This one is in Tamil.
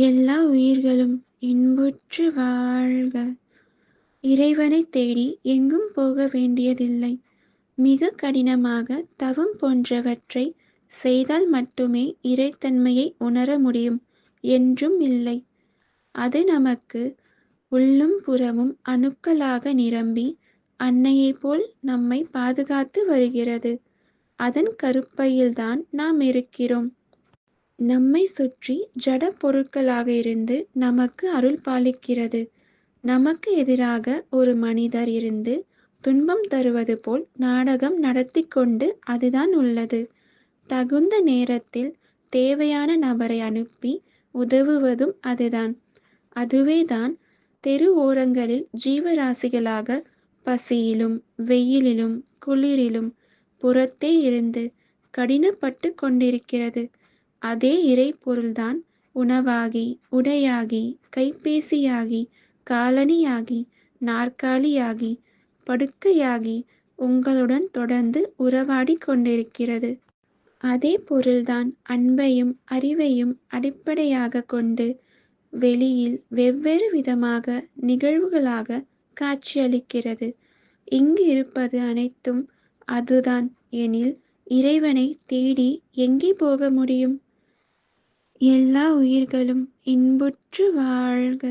எல்லா உயிர்களும் இன்புற்று வாழ்க. இறைவனைத் தேடி எங்கும் போக வேண்டியதில்லை. மிக கடினமாக தவம் போன்றவற்றை செய்தால் மட்டுமே இறைத்தன்மையை உணர முடியும் என்றும் இல்லை. அது நமக்கு உள்ளும் புறமும் அணுக்களாக நிரம்பி அன்னையைப் போல் நம்மை பாதுகாத்து வருகிறது. அதன் கருப்பையில்தான் நாம் இருக்கிறோம். நம்மை சுற்றி ஜட பொருட்களாக இருந்து நமக்கு அருள் பாலிக்கிறது. நமக்கு எதிராக ஒரு மனிதர் இருந்து துன்பம் தருவது போல் நாடகம் நடத்தி கொண்டு அதுதான் உள்ளது. தகுந்த நேரத்தில் தேவையான நபரை அனுப்பி உதவுவதும் அதுதான். அதுவேதான் தெரு ஓரங்களில் ஜீவராசிகளாக பசியிலும் வெயிலிலும் குளிரிலும் புறத்தே இருந்து கடினப்பட்டு கொண்டிருக்கிறது. அதே இறை பொருள்தான் உணவாகி உடையாகி கைபேசியாகி காலணியாகி நாற்காலியாகி படுக்கையாகி உங்களுடன் தொடர்ந்து உறவாடி கொண்டிருக்கிறது. அதே பொருள்தான் அன்பையும் அறிவையும் அடிப்படையாக கொண்டு வெளியில் வெவ்வேறு விதமாக நிகழ்வுகளாக காட்சியளிக்கிறது. இங்கு இருப்பது அனைத்தும் அதுதான் எனில் இறைவனை தேடி எங்கே போக முடியும்? எல்லா உயிர்களும் இன்புற்று வாழ்க.